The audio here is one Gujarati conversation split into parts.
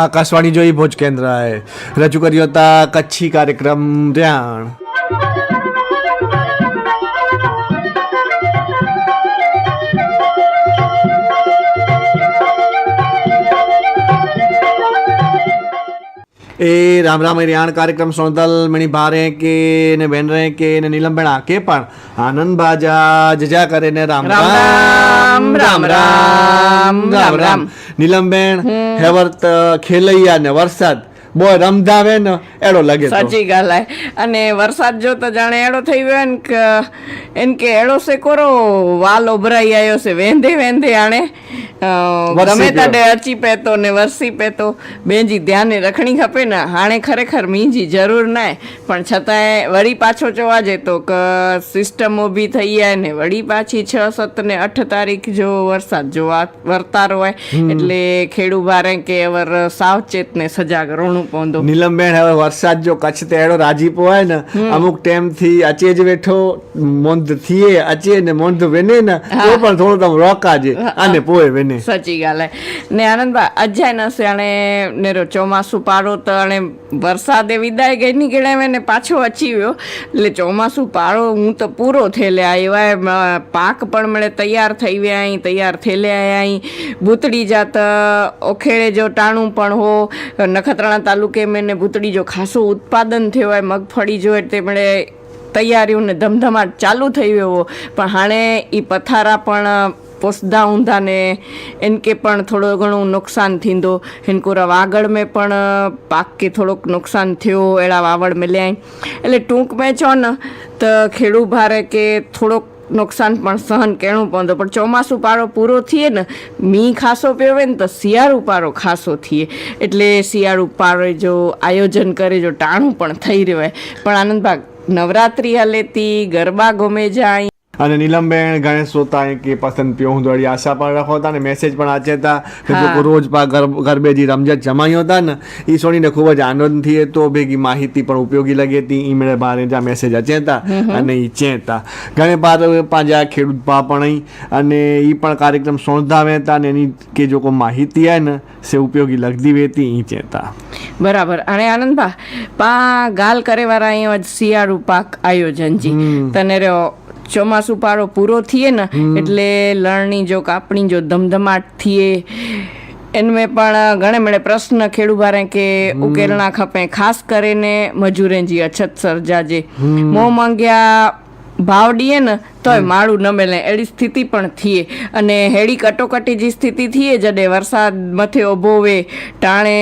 આકાશવાણી જોઈ ભોજ કેન્દ્રએ. રજૂ કર્યો હતા કચ્છી કાર્યક્રમ ધ્યાન. એ રામ રામ રિયાણ કાર્યક્રમ સોનતલ મણી ભારે કે ને બેન રે કે ને નીલમ બેણા કે પણ આનંદ બાજા જજા કરે ને રામ રામ, રામ, રામ, રામ, રામ. નીલમબેન હેવર્ત ખેલૈયા ને વરસાદ બોય રમધાવે ને એડો લાગે. સાચી ગાલ હે. અને વરસાદ જો તો જાણે એડો થઈ ગયો ને કે એમ કે એડો સે કોરો વાલ ઉભરાઈ આવ્યો છે વેંધે વેંધે આણે. ગમે. તાડે અચી પેતો ને વરસી પેતો બેંજી ધ્યાને રખણી ખપે ને હાણે ખરેખર મીંજી જરૂર નાય. પણ છતાંય વળી પાછો જોવા જતો કે સિસ્ટમ ઊભી થઈ જાય ને વળી પાછી છ સત ને અઠ તારીખ જો વરસાદ જોવા વર્તારો વર્તાર હોય એટલે ખેડૂ ભારે કે અવર સાવચેત ને સજાગ રોણું પોંદો. નીલમબેન હવે વરસાદ જો કચ્છ તે એડો રાજીપો હોય ને અમુક ટાઈમથી અચે જ બેઠો મોંધ થીએ અચે ને મોંધ વેને ને તો પણ થોડું તમે રોકાજે અને પોએ વેને. સાચી ગાલે. ને આનંદભાઈ અજાય ન સિયાણે નેરો ચોમાસું પારો તો અને વરસાદે વિદાય ગઈ નીકળે ને પાછો અચી ગયો એટલે ચોમાસું પારો હું તો પૂરો થયેલે આવ્યા પાક પણ મળે તૈયાર થઈ ગયા અહીં તૈયાર થયેલે આયા અહીં ભૂતડી જાત ઓખેડે જો ટાણું પણ હો નખત્રાણા તાલુકે મેં ભૂતળી જો ખાસું ઉત્પાદન થયું હોય મગફળી જો તેમણે તૈયારીઓને ધમધમાટ ચાલુ થઈ ગયો પણ હાણે એ પથારા પણ પોસદા ઊંધાને ને એન કે પણ થોડો ઘણું નુકસાન થીંદો હિન કોરા વાગડ में પણ પાક થોડોક નુકસાન થયો એળા વાવડ મિલ્યા એટલે ટૂંક મેં છો ને તો ખેડૂ ભારે કે થોડોક નુકસાન પણ સહન કેણું પવંદો પણ ચોમાસું પારો પૂરો થઈએ ને, મી ખાસો પીવે ને તો શિયાળુ પારો ખાસો થઈએ એટલે શિયાળુ પારો જો આયોજન કરે, જો ટાણું પણ થઈ રહ્યું હોય પણ આનંદભાગ, નવરાત્રી હલેતી ગરબા ગમે જાય અને નીલમબેન ગણેશ શ્રોતા કે પસંદ પીઓ હું દોડી આશા પણ રાખો હતા ને મેસેજ પણ આચે હતા રોજ પા ગરબે જે રમઝટ જમાયો હતા ને એ સોનીને ખૂબ જ આનંદથી તો ભેગી માહિતી પણ ઉપયોગી લાગી હતી એ મેળે બારે જ્યાં મેસેજ અચે હતા અને એ ચે હતા. ઘણે બાર પાંજા ખેડૂત પા પણ અને એ પણ કાર્યક્રમ સોંધાવે હતા ને એની કે જો કોઈ માહિતી આવે ને સે ઉપયોગી લગતી વેતી એ ચેતા બરાબર. અને આનંદભા પા ગાલ કરે વાળા અહીંયા શિયાળુ પાક આયોજન જી તને રહ્યો ચોમાસું પારો પૂરો થઈએ ને એટલે લણણી જો કાપણી જો ધમધમાટ થઈએ એનમે પણ ઘણે મળે પ્રશ્ન ખેડૂ ભારે કે ઉકેલણા ખપે. ખાસ કરીને મજૂરે જી અછત સર્જાજે. મો માંગ્યા ભાવ દીએ ને તોય માળું ન મેલે. એડી સ્થિતિ પણ થઈએ અને હેડી કટોકટી જે સ્થિતિ થઈએ જડે વરસાદ મથે ઓભોવે ટાણે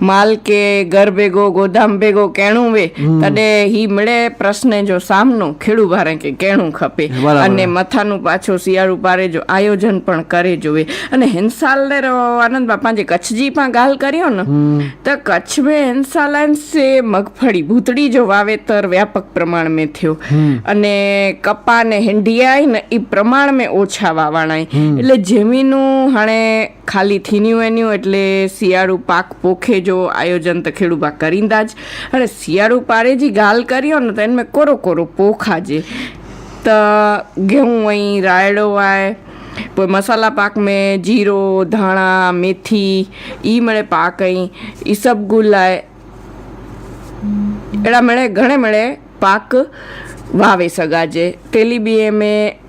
માલ કે ઘર ભેગો ગોદામ ભેગો કેણું વે. તડે હી મળે પ્રશ્ને જો સામનો ખેડુ ભારે કે કેણું ખપે. અને મથાનું પાછો શિયાળુ પારે જો આયોજન પણ કરે જોવે અને હેન્સાલ ને આનંદ બાપા જે કચ્છજી પણ ગાલ કર્યો ને તો કચ્છ મે હેન્સાલાન સે મગફળી ભૂતડી જો વાવેતર વ્યાપક પ્રમાણ મે થયો. અને કપા ને હેંડિયાઈ ને એ પ્રમાણ મે ઓછા વાવાણાય. એટલે જેમીનું હાણે ખાલી થીન્યું એન્યું એટલે શિયાળુ પાક પોખે જો આયોજન તો ખેડૂબા કરીંદા જ. અને શિયાળુ પારે જે ગાલ કર્યો ને તો એને કોરો કોરો પોખાજે તો ઘઉં અહીં રાયડો આય પોઈ મસાલા પાक में जीरो धाणा मेथी ई मड़े पाक आई ई सब गुल आहे अहिड़ा मिड़े घणे मिड़े पाक वावे सघाजे तेली बीए में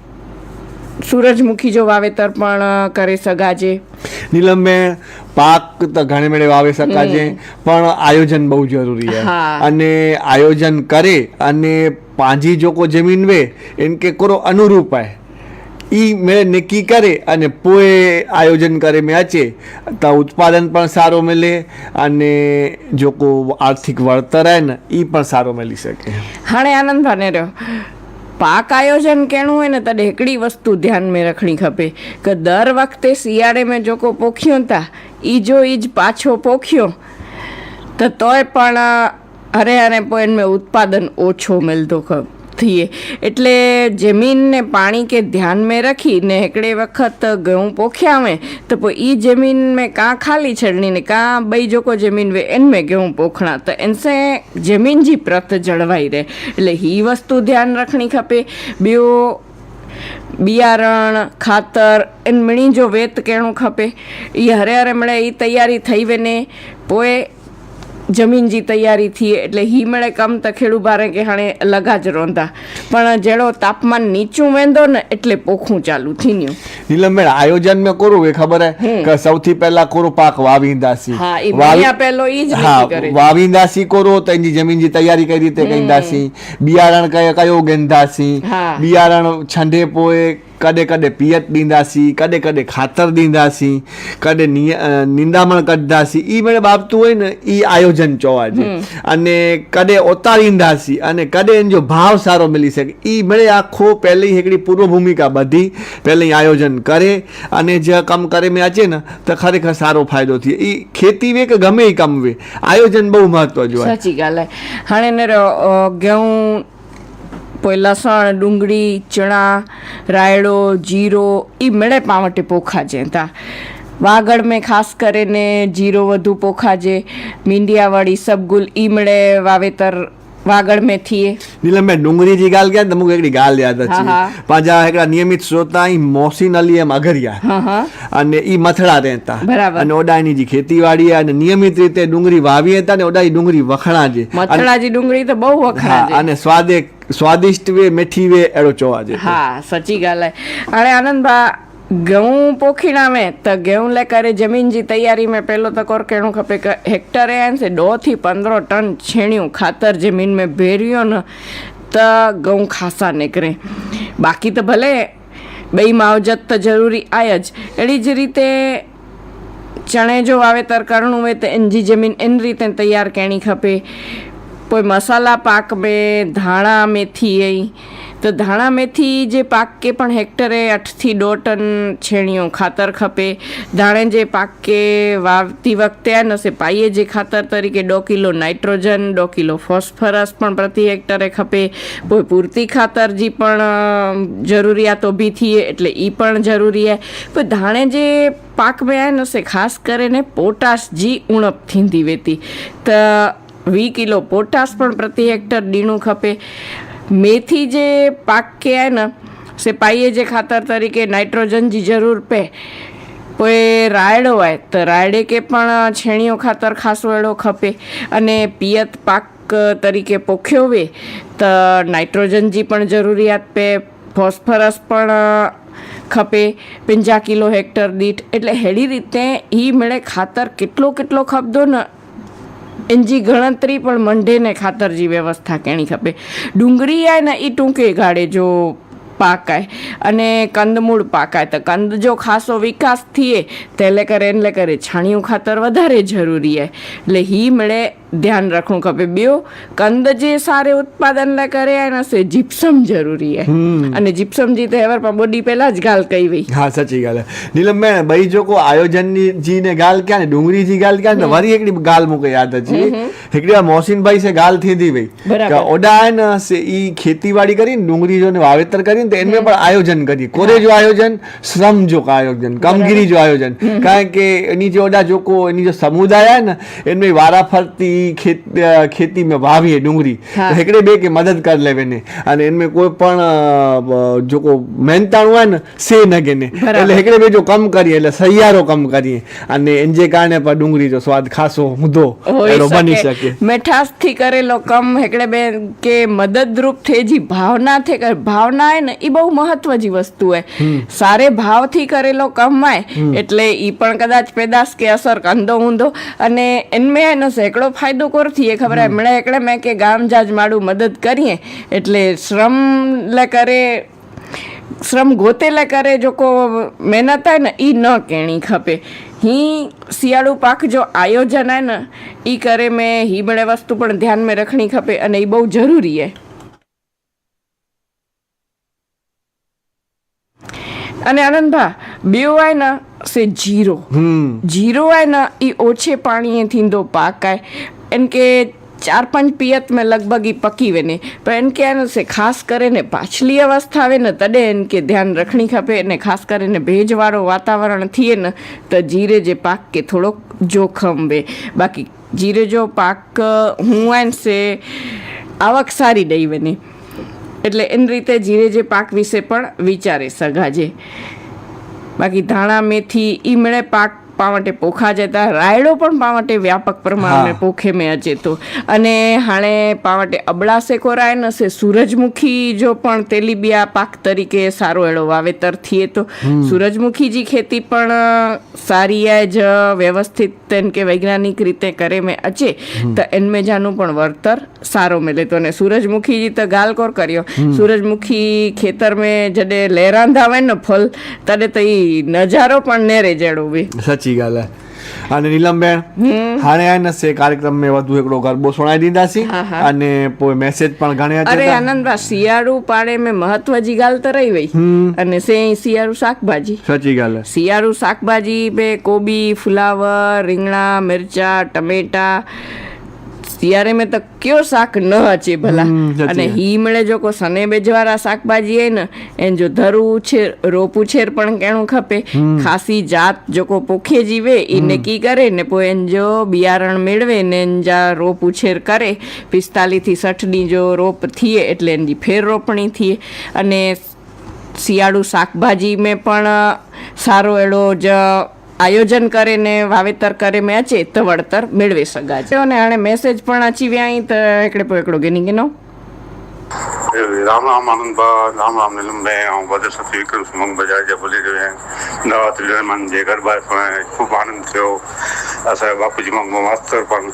સૂરજમુખી જો વાવેતર પણ કરે સગાજે. નીલમબેન પાક તો ઘણે મેળે વાવી શકાશે પણ આયોજન બહુ જરૂરી છે. હા. અને આયોજન કરે અને પાંજી જો કો જમીન વે એન કે કરો અનુરૂપ है ઈ મેળે નક્કી કરે અને પોએ આયોજન કરે મેં અચે તો ઉત્પાદન પણ સારો મળે અને જો કો આર્થિક વળતર હે ને ઈ પણ સારો મળી શકે. હાણે આનંદ ભાને રહ્યો. પાક આયોજન કેણું હોય ને ત્યારે એકડી વસ્તુ ધ્યાનમાં રખણી ખપે. કે દર વખતે શિયાળે મેં જોકો પોખ્યો હતા ઈજો ઈજ પાછો પોખ્યો. તો તોય પણ હરે હરે પોઈન્ટ મેં ઉત્પાદન ઓછો મળતો ખપ. થઈએ. એટલે જમીનને પાણી કે ધ્યાન મેં રાખીને એકડે વખત ઘઉં પોખ્યાવે તો પછી એ જમીન મેં કાં ખાલી છડણીને કાં બઈ જોકો જમીન વે એને મેં ઘઉં પોખણા. તો એનસે જમીન જી પ્રત જળવાઈ રહે. એટલે એ વસ્તુ ધ્યાન રાખણી ખપે. બીઓ બિયારણ, ખાતર, એને મણી જો વેત કેણું ખપે. એ હરે હરે મળે એ તૈયારી થઈ વેને. પોએ જમીન જી તૈયારી થी એટલે હિમળે કમ त ખેડૂ બારે કે હાणे લગા જ રોંધા. પણ જેડો તાપમાન નીચું વેંદો ને એટલે પોખું ચાલુ થીન્યું નીલમબેન આયોજન મેં કરું એ ખબર હે? કે સૌથી પહેલા કોરો પાક વાવીંદાસી. હા એ મહિના પહેલો ઈ જ કરે. વાવીંદાસી કોરો તો એની જમીનની તૈયારી કઈ રીતે કઈંદાસી? બિયારણ કયો કયો ગેંદાસી બિયારણ છંડે પોએ કડે કડે પિયત ડીંદાસી કડે કડે ખાતર ડીંદાસી કડે નિય- અ, નિંદામણ કઢદાસી ઈ મને બાબતું હોય ને ઈ આયોજન જોવા છે અને કડે ઓતારીંદાસી અને કડે એનો જો ભાવ સારો મળી શકે ઈ મળે આખો પહેલી હિકડી પૂર્વ ભૂમિકા બધી પહેલી આયોજન કરે અને જે કામ કરે મેં અચે ને તો ખરેખર સારો ફાયદો થયો ઈ ખેતી વે કે ગમે એ કામ વે આયોજન બહુ મહત્વ જોવાય સાચી ॻाल्हि आहे हाणे न પછી લસણ, ડુંગળી, ચણા, રાયડો, જીરો એ મળે પાવટે પોખાજે તા વાગડ મેં ખાસ કરીને જીરો વધુ પોખાજે મીંડિયાવાળી સબગુલ ઈમળે વાવેતર વાગડ મેથીએ નીલમભાઈ ડુંગરીજી ગાલ ગયા તમને એકડી ગાલ યાદ હતી પાજા એકડા નિયમિત શ્રોતા ઈ મોસીન અલી એમ અઘરિયા. અને ઈ મથડા રહેતા. અને ઓડાની જી ખેતીવાડી અને નિયમિત રીતે ડુંગરી વાવી હતા અને ઓડાઈ ડુંગરી વખણા જે મથડાજી ડુંગરી તો બહુ વખણા અને સ્વાદે સ્વાદિષ્ટ વે મેઠી વે એડો ચોવા જે હા સચી ગાલ અને આનંદબા ઘઉં પોખીના મેં તો ઘઉં લે કરે જમીન જી તૈયારી મેં પહેલો તો કોરકેણું ખપે હેક્ટરે છે દોથી પંદરો ટન છેણ્યું, ખાતર જમીન મેં ભેર્યો ને, તો ઘઉં ખાસા નીકળે. બાકી તો ભલે બે માવજત તો જરૂરી આય જ. એડી જ રીતે ચણે જો વાવેતર કરણું હોય તો એનજી જમીન એન રીતે તૈયાર કેણી ખપે. કોઈ મસાલા પાક મેં ધાણા, મેથી અહીં તો ધાણા મેથી જે પાકે પણ હેક્ટરે આઠથી દોઢ ટન છેણીઓ ખાતર ખપે. ધાણે જે પાકે વાવતી વખતે આ નસે પાઈએ જે ખાતર તરીકે દો કિલો નાઇટ્રોજન, દો કિલો ફોસ્ફરસ પણ પ્રતિ હેક્ટરે ખપે. કોઈ પૂરતી ખાતર જે પણ જરૂરિયાત ઊભી થઈએ એટલે એ પણ જરૂરી હે. પણ ધાણે જે પાક મેં નસે, ખાસ કરીને પોટાશ જી ઉણપ થીંધી વેતી. તો, વી કિલો પોટાશ પણ પ્રતિ હેક્ટર ડીણું ખપે. हेक्टर ॾियणो खपे मेथी जे पाक खे आहे न से पाईअ जे ख़ातिर तरीक़े नाइट्रोजन जी ज़रूरु पए पोइ रायड़ो आहे त रायड़े खे પણ છેણીઓ ખાતર ખાસો એડો ખપે અને પિયત પાક તરીકે પોખ્યો વે त નાઇટ્રોજન जी પણ જરૂરિયાત પે ફોસ્ફરસ પણ ખપે પંજા કિલો હેક્ટર દીઠ એટલે હેડી રીતે એ મળે ખાતર કેટલો કેટલો ખપદો ને એનજી ગણતરી પણ મંઢે ખાતરજી વ્યવસ્થા કેણી ખપે. ડુંગળી आहे ને એ ટૂંકે ગાળે જો પાકાય અને કંદમૂળ પાકાય. તો કંદ જો ખાસો વિકાસ થઈએ તો એટલે કરે એટલે કરે. છાણિયું ખાતર વધારે જરૂરી હે. એટલે હી મળે ધ્યાન રાખવું ખપે. બેઓ કંદ જે સારે ઉત્પાદન લે કરે એના સે જીપ્સમ જરૂરી હે. અને જીપ્સમ જી તહેવાર પર બોડી પહેલા જ ગાલ કહી વઈ. હા સાચી ગાલ નીલમ મેં ભાઈ જો કો આયોજનની જી ને ગાલ ક્યાં ને ડુંગળી જી ગાલ ક્યાં ને વારી એકડી ગાલ મૂકે યાદ હતી એકડી આ મોહસિન ભાઈ સે ગાલથી દી ભાઈ ઓડાન સે ઈ ખેતીવાડી કરીને ડુંગળી જો ને વાવેતર કરીને તો એમને પણ આયોજન કરીએ કોરેજો આયોજન શ્રમ જો આયોજન કામગીરી જો આયોજન. કારણ કે એની જે ઓડા જોકો એની જે સમુદાય ને એમને વારાફરતી ખેતી મેં વાવીએ ડુંગળી. એકડે બે કે મદદ કરી લેવે ને અને એમને કોઈ પણ જોકો મહેનતાણું હોય ને સે ન ને એટલે એકડે બે જો કમ કરીએ એટલે સહિયારો કમ કરીએ. અને એન જે કારણે પણ ડુંગળીનો સ્વાદ ખાસો મુદ્દો એનો બની શકે. મીઠાશથી કરેલો કમ હેકડે બે કે મદદરૂપ થેજી ભાવના થે ભાવના હે ને એ બહુ મહત્વની વસ્તુ હોય સારે ભાવથી કરેલો કમાય એટલે એ પણ કદાચ પેદાશ કે અસર કંદો ઊંધો. અને એનમે એનો સેંકડો ફાયદો કરથી એ ખબર એમણે એકડે મેં કે ગામ જાજ માડું મદદ કરીએ. એટલે શ્રમ લે કરે શ્રમ ગોતેલા કરે જો કો મહેનત હોય ને એ ન કેણી ખપે. હી શિયાળુ પાક જો આયોજન હોય ને એ કરે મેં હી બળે વસ્તુ પણ ધ્યાનમાં રખણી ખપે અને એ બહુ જરૂરી હે અને આનંદભા બેવાય ને સે જીરો. જીરો આય ને એ ઓછે પાણીએ થીંદો પાકાય એમ કે ચાર પાંચ પિયત મેં લગભગ એ પકી વેને. પણ એમ કે આને સે ખાસ કરીને પાછલી અવસ્થા આવે ને તડે એમ કે ધ્યાન રખણી ખપે અને ખાસ કરીને ભેજવાળો વાતાવરણ થઈએ ને તો જીરે જે પાક કે થોડોક જોખમ વે. બાકી જીરે જો પાક હું આને સે આવક સારી દઈ વેની. એટલે એની રીતે જીરે જે પાક વિશે પણ વિચારે સગાજે. બાકી ધાણા, મેથી એ મળે પાક પાવટે પોખા જતા રાયડો પણ પાવટે વ્યાપક પ્રમાણમાં. પોખે મેં અચેતો. અને હાણે પાવટે અબળાસે કોરાય નસે સૂરજમુખી જો પણ તેલીબિયા પાક તરીકે સારો એળો વાવેતર થઈએ તો. સૂરજમુખી જી ખેતી પણ સારી જ વ્યવસ્થિત કે વૈજ્ઞાનિક રીતે કરે મેં અચે. તો એનમેજાનું પણ વળતર સારો મળે તો. અને સૂરજમુખી તો ગાલકોર કર્યો. સૂરજમુખી ખેતર મેં જડે લહેરાંધાવે ને ફલ તડે તો એ નજારો પણ નેરે જેડો બી સાચી સાચી ॻाल्हि आहे અને નીલમ બેન હાણે આ નસે કાર્યક્રમ મે વધુ એકડો ગરબો સુણાઈ દીધા છે. અને પોય મેસેજ પણ ઘણ્યા હતા અરે આનંદભા શિયાળુ પાડે મે મહત્વ જી ગાલ તો રહી વઈ. અને સે શિયાળુ શાકભાજી. સાચી ગાલ. શિયાળુ શાકભાજી બે કોબી ફુલાવર રીંગણા મિરચા ટમેટા શિયાળે મેં તો કયો શાક ન અચે ભલા. અને હિમળે જો કો સને બેજવારા શાકભાજી હે ને એન જો ધરુ છે રોપુ છેર પણ કેણું ખપે. ખાસી જાત જો કો પોખે જીવે ઈ નક્કી કરે ને પો એન જો બિયારણ મેળવે ને એન જા રોપ ઉછેર કરે. પિસ્તાલીસથી સઠની જો રોપ થઈએ એટલે એની ફેર રોપણી થઈએ અને શિયાળુ શાકભાજી મેં પણ સારો એડો જ આયોજન કરીને, વાવેતર કરે મેચે તો વળતર મેળવી શકાય છે. અને આણે મેસેજ પણ આચી વ્યાય તો એકડે પો એકડો ગેની ગેનો. રામ રામ આનંદ બા રામ રામ નીલમ ભાઈ હું બધું સતી વિક્રમ સુમંગ બજાજ બોલી રહ્યો અમદાવાદ જય ગરબા ખૂબ આનંદ થયો. اسان جو باپو جي مو ماستر پاڻ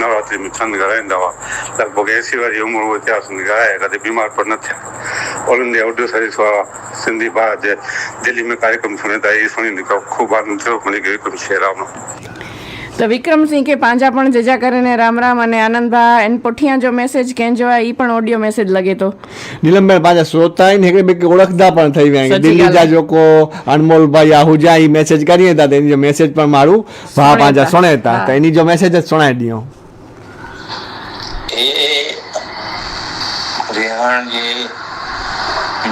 نوراتري ۾ سند ڳالهائيندا هئا ڀڳوان اي سي واري عمر ڳالهائي ڪڏهن بيمار پڻ نه ٿيا انهن جي اردو سڄو سنڌي ڀاءُ جي دلي ۾ ڪاريڪرم سڻن ٿا نڪتو خوباريرام તો વિક્રમસિંહ કે પાંજા પણ જજા કરીને રામ રામ અને આનંદભા એન પોઠિયા જો મેસેજ કેંજવા ઈ પણ ઓડિયો મેસેજ લગે તો. નીલમબેન પાંજા શ્રોતા ને હેકડે બેક ઓળખતા પણ થઈ ગયા. દિલ્હી જા જોકો અનમોલભાઈ આહુજા ઈ મેસેજ કરીએ તા તેની જો મેસેજ પણ મારું ભા પાંજા સુણેતા તો એની જો મેસેજ જ સુણાઈ દીયો. એ રેહાણ જે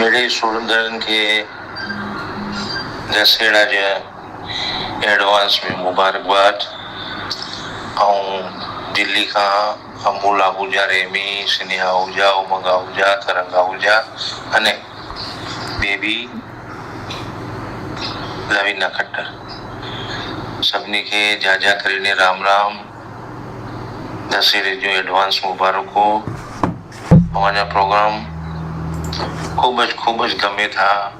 મેળે સુરંદરન કે દશેરા જે એડવાન્સ મેં મુબારકબાદ ऐं दिल्ली खां अंबुल आहूजा रेमी स्नेहा आहूजा उमंग आहूजा तरंग आहूजा અને બેબી નવીના ખટ્ટર. સબને કે જાજા કરીને રામ રામ દશેરે જો એડવાન્સ મુબારકો અમારા પ્રોગ્રામ ખૂબ જ ખૂબ જ ગમે થા.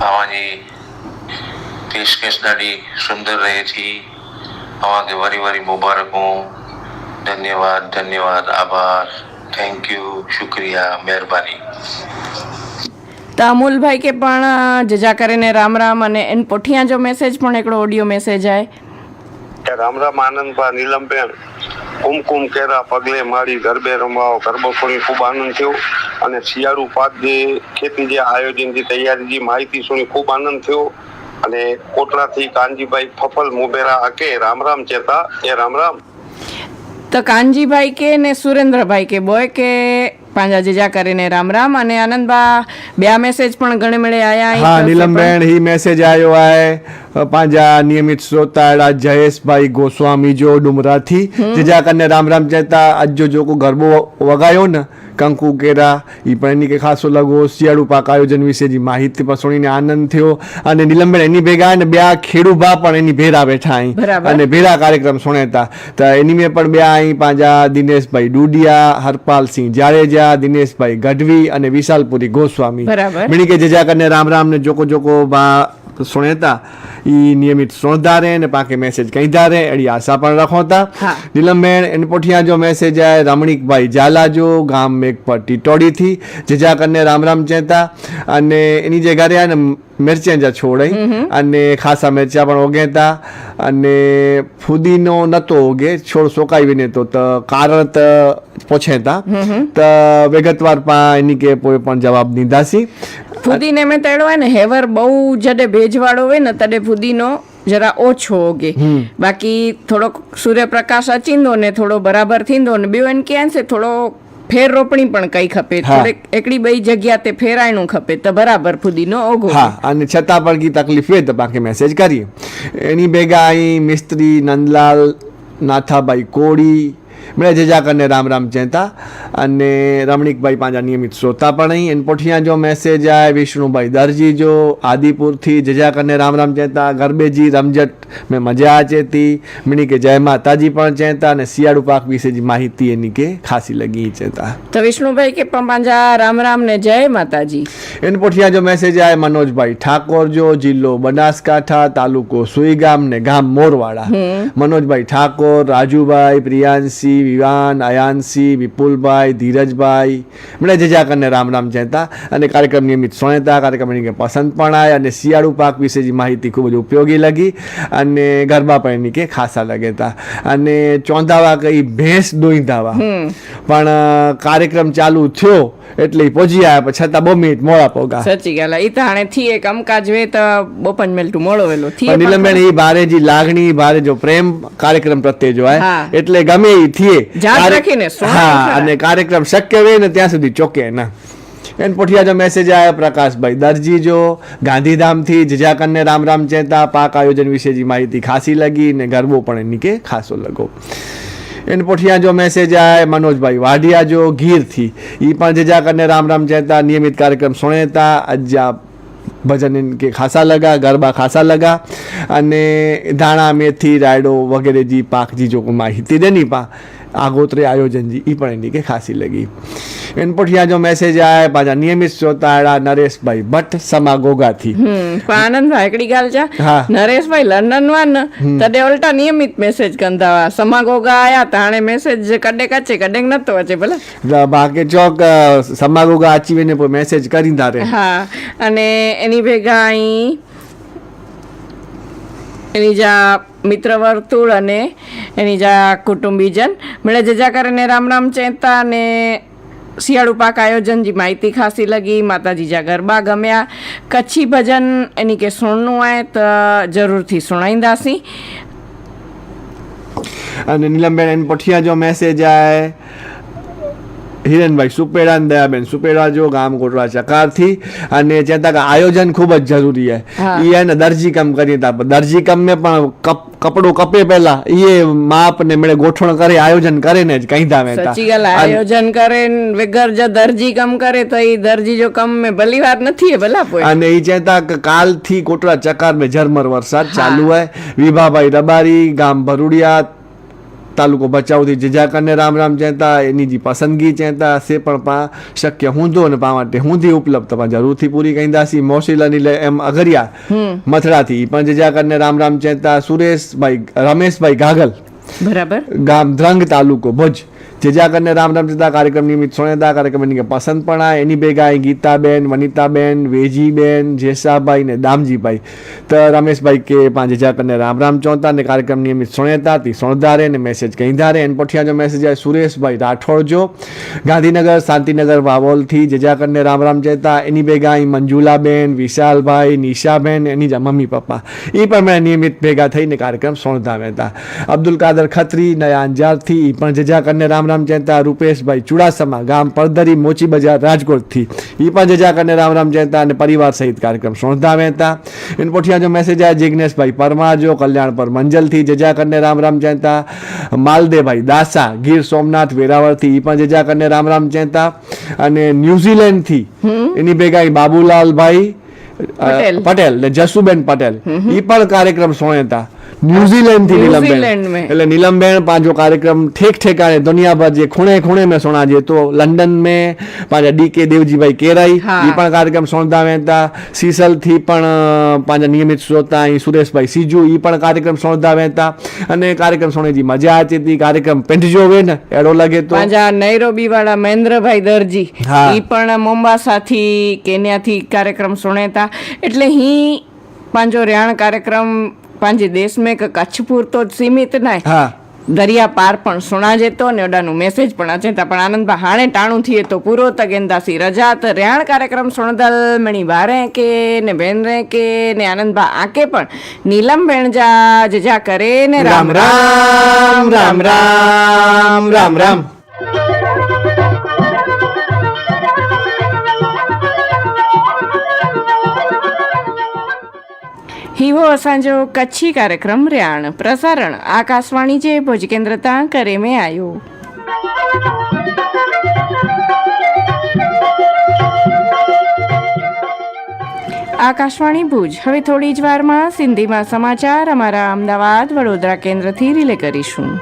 આવાની પેશકશ ॾाढी સુંદર રહે છે આવા વારી વારી મુબારકો. ધન્યવાદ ધન્યવાદ આભાર. થેન્ક યુ શુક્રિયા મહેરબાની. તો અમૂલભાઈ કે પણ જજા કરીને રામ રામ અને એન પોઠિયા જો મેસેજ પણ એકડો ઓડિયો મેસેજ આય. રામ રામ આનંદભા નીલમબેન કુમકુમ કેરા પગલે માળી ગરબે રમાવો ગરબો સુણી ખૂબ આનંદ થયો. અને શિયાળુ પાક જે ખેતી જે આયોજન જે તૈયારી જે માહિતી સુણી ખૂબ આનંદ થયો. અને કોટડાથી કાનજીભાઈ ફફલ મુબેરા હકે રામ રામ ચેતા એ રામ રામ. તો કાનજીભાઈ કે ને સુરેન્દ્રભાઈ કે બોય કે પાંજા જીજા કરીને રામ રામ અને આનંદબા બે મેસેજ પણ ઘણે મળે આયા હા નીલમબેન હી મેસેજ આયો આય પાંજા નિયમિત શ્રોતા જયેશભાઈ ગોસ્વામી જો ડુમરાથી જીજા કરીને રામ રામ જતા આજ જો જોકો ગરબો વગાયો ને કંકુ કેરા એ પણ એની કંઈ ખાસ અલગ શિયાળુ પાક આયોજન વિશે જે માહિતી પસોણીને આનંદ થયો. અને નીલમબેન એની ભેગા અને બે ખેડૂભા પણ એની ભેરા બેઠા અહીં. અને ભેરા કાર્યક્રમ સુણેતા તો એની મેં પણ બે અહીં પાંજા દિનેશભાઈ ડુડિયા હરપાલસિંહ જાડેજા દિનેશભાઈ ગઢવી અને વિશાલપુરી ગોસ્વામી. કે જજા કરીને રામ રામ ને જોકો જોકો બા સુણેતા बा सुणेता ई नियमित सुणंदा रहे ने पाके मैसेज कहींदा रहे अहिड़ी आशा पण रखो था હા. नीलमबेन इन पुठियां जो मैसेज आहे રમણીક ભાઈ ઝાલા જો ગામ મેઘપર ટીટોડીથી જેજા કરને રામ રામ ચેતા અને એની જે ઘરે ને મિરચાં જા છોડાઈ અને ખાસા મિરચા પણ ઓગેતા અને ફુદીનો નતો ઓગે છોડ સોકાવી ને તો તો કારણ તો પૂછેતા તો વિગતવાર પા એની કે કોઈ પણ જવાબ દીધાસી ફુદીને મેં તેડો હોય ને હેવર બહુ જડે ભેજવાળો હોય ને તડે ફુદીનો જરા ઓછો ઓગે. બાકી થોડોક સૂર્યપ્રકાશ અચીંદો ને થોડો બરાબર થીંદો ને ॿियो એને ક્યાં છે થોડો ફેર રોપણી પણ કઈ ખપે. એકડી બઈ જગ્યા તે ફેરાયણું ખપે તો બરાબર ફુદીનો ઓગો હા અને છતાં પણ કી તકલીફ હોય તો બાકી મેસેજ કરીએ. એની ભેગા અહીં મિસ્ત્રી નંદલાલ નાથાભાઈ કોળી મળે જજા રામ રામ ચેતા અને રમણીકભાઈ પાંજા નિયમિત શ્રોતા પણ અહીં. એન પોઠિયા જો મેસેજ આવે વિષ્ણુભાઈ દરજી જો આદિપુરથી જજા રામ રામ ચેતા ગરબેજી રમઝટ મેં મજા ચેતી મિણી કે જય માતાજી પણ ચેતા અને શિયાળુ પાક વિશે જે માહિતી એની કે ખાસી લગી ચેતા. તો વિષ્ણુભાઈ કે પણ પાંજા રામ રામ ને જય માતાજી. એન પોઠિયા જો મેસેજ આવે મનોજભાઈ ઠાકોર જો જિલ્લો બનાસકાંઠા તાલુકો સુઈગામ ને ગામ મોરવાડા. મનોજભાઈ ઠાકોર રાજુભાઈ પ્રિયાંશી વિવાન અયાનસિંહ વિપુલભાઈ ધીરજભાઈ. મને જજા કરીને રામ રામ ચેતા અને કાર્યક્રમ નિયમિત સોનેતા કાર્યક્રમ પસંદ પણ આય અને શિયાળુ પાક વિશે જે માહિતી ખૂબ જ ઉપયોગી લાગી અને ગરબા પણ કે ખાસા લગેતા અને ચોંધાવા કઈ ભેંસ દોઈધાવા પણ કાર્યક્રમ ચાલુ થયો એટલે પહોંચી આવ્યા છતાં બહુ મિનિટ મોડા પોગા. સચી ગયા એ તો હાણે થી એક અમકાજ વે તો બોપન મેલટું મોડો વેલો. થી નીલમબેન એ ભારે જે લાગણી ભારે જો પ્રેમ કાર્યક્રમ પ્રત્યે જોવાય એટલે ગમે એ થઈએ હા અને કાર્યક્રમ શક્ય હોય ને ત્યાં સુધી ચોકે ના. એન પોઠિયા જો મેસેજ આવ્યો પ્રકાશભાઈ દરજી જો ગાંધીધામથી જજાકરને રામ રામ ચેતા પાક આયોજન વિશે જે માહિતી ખાસી લગી ને ગરબો પણ એની કે ખાસો લગો. એન પોઠિયા જો મેસેજ આવે મનોજભાઈ વાઢિયા જો ગીરથી. એ પણ જજાકરને રામ રામ ચેતા નિયમિત કાર્યક્રમ સુણેતા અજ્જા ભજન ઇન કે ખાસા લગા, ગરબા ખાસા લગા અને ધાણા મેથી, રાયડો વગેરે જી પાક જી જો માહિતી દેની પા આગોતરે આયોજન જી ઈ પણ એની કે ખાસી લગી. એન પોઠિયા જો મેસેજ આયા પાછા નિયમિત શ્રોતાળા નરેશભાઈ ભટ્ટ સમા ગોગાથી આનંદભાઈ એકડી ગાલ જા. નરેશભાઈ લંડન વાન તડે ઉલટા નિયમિત મેસેજ કંદાવા સમાગોગા આયા તાણે મેસેજ કડે કાચે કડે નતો વચે ભલે. બાકી ચોક સમા ગોગા આચીવીને કોઈ મેસેજ કરી ધારે. હા અને એની ભેગા અહીં એની જા મિત્ર વર્તુળ અને એની જા કુટુંબીજન. મળે જજા કરીને રામ રામ ચેતા અને શિયાળુ પાક આયોજન જે માહિતી ખાસી લગી. માતાજી જા ગરબા ગમ્યા. કચ્છી ભજન એની કે સુણનું આય તો જરૂરથી સુણાઈંદાસી અને નીલમબેન એન પોઠિયા જો મેસેજ આય. હિરેનભાઈ સુપેડા ને દયાબેન સુપેડા જો ગામ કોટડા ચકારથી અને ચેતા તક આયોજન ખૂબ જ જરૂરી હા. હે. ઈ હે ને દરજી કામ કરી હતા દરજી કામ ને પણ કપ કપડું કપે પહેલા. એ માપ ને મેળે ગોઠવણ કરે આયોજન કરે ને જ કઈ અને- આયોજન કરે વગર જો દરજી કમ કરે તો એ દરજી જો કમ મે ભલી વાત નથી ભલા અને એ ચેતા કાલથી કોટડા ચકાર મે ઝરમર વરસાદ ચાલુ હે વિભાભાઈ રબારી ગામ ભરૂડિયા તાલુકો ભચાઉથી જજાકરને રામ રામ ચેતા એની જે પસંદગી ચેતા સે પણ પા શક્ય હુંધો અને પા માટે હુંધી ઉપલબ્ધ પા જરૂરથી પૂરી કહીદાસી મોસીલાની લે એમ અગરિયા મથડાથી. ઈ પણ જજાકરને રામ રામ ચેતા સુરેશભાઈ રમેશભાઈ ગાગલ. બરાબર. ગામ ધ્રંગ તાલુકો ભુજ. જેજાકરને રામ રામ જતા કાર્યક્રમ નિમિત્ત સોનેદા કાર્યક્રમ એની પસંદ પણ આ એની ભેગા ગીતાબેન, વનિતાબેન, વેજીબેન, જેસાભાઈ ને દામજીભાઈ. તો રમેશભાઈ કે પાંચ જેજાકરને રામ રામ ચોતા ને કાર્યક્રમ નિયમિત સોનેતા તી સોણધારે ને મેસેજ કहीं ધારે. એન પોઠિયા મેસેજ આવે સુરેશભાઈ રાઠોડ જો. ગાંધીનગર, શાંતિનગર, વાવોલથી જેજાકરને રામ રામ ચેતા એની ભેગા અહીં મંજુલાબેન, વિશાલભાઈ, નિશાબેન, એની જ મમ્મી પપ્પા. એ પણ મેં નિયમિત ભેગા થઈને કાર્યક્રમ સોણધાવ્યા હતા. અબ્દુલ કાદર ખત્રી, નયા અંજારથી એ પણ જજાકરને રામ રામ જયંતા રૂપેશભાઈ ચુડાસમા ગામ પડધરી મોચી બજાર રાજકોટથી. એ પણ જજા કરીને રામ રામ જયંતા અને પરિવાર સહિત કાર્યક્રમ સોણધા મહેતા એને પોઠિયા જો મેસેજ આવ્યા જિજ્ઞેશભાઈ પરમાર જો કલ્યાણ પર મંજલથી જજા કરીને રામ રામ જયંતા માલદેભાઈ દાસા ગીર સોમનાથ વેરાવળથી. એ પણ જજા કરીને રામ રામ જયંતા અને ન્યુઝીલેન્ડથી. એની ભેગા બાબુલાલભાઈ પટેલ. જસુબેન પટેલ. એ પણ કાર્યક્રમ સોણ્યા ન્યુઝીલેન્ડથી નીલમબેન એટલે નીलमબेन पंहिंजो कार्यक्रम ठेक ठेकाने दुनिया भर जे खूणे खूणे में सुणाजे थो लंडन में पंहिंजा डी के देवजी भाई केराई ही पण कार्यक्रम सुणंदा वेहनि था सीसल थी पण पंहिंजा नियमित श्रोता ऐं सुरेश भाई सीजू ही पण कार्यक्रम सुणंदा वेहनि था अने कार्यक्रम सुणे जी मज़ा अचे थी कार्यक्रम पिंडजो वे न अहिड़ो लॻे थो पंहिंजा नैरोबी वारा महेंद्र भाई दर्जी ही पण मोम्बासा थी केन्या थी कार्यक्रम सुणे था એટલે હી પાંજો રેહાણ કાર્યક્રમ પાંજે દેશ में કે કચ્છ પૂરતો જ સીમિત નાય હા. દરિયા પાર પણ સુણા જેતો ને ઓડાનું મેસેજ પણ અચેતા પણ આનંદભા હાણે ટાણું થઈએ તો પૂરો તગેંદાસી રજા તો રેહાણ કાર્યક્રમ સુણદલ મણી બારે કે ને બેન રે કે ને આનંદભા આકે પણ નીલમ जा જજા કરે ને રામ રામ રામ રામ રામ રામ. હિવો असांजो कच्छी कार्यक्रम रियाण, प्रसारण, आकाशवाणी जे ભુજ કેન્દ્ર તાં કરે મેં આવ્યો આકાશવાણી ભુજ હવે થોડી જ વારમાં સિંધીમાં સમાચાર અમારા અમદાવાદ વડોદરા કેન્દ્રથી રિલે કરીશું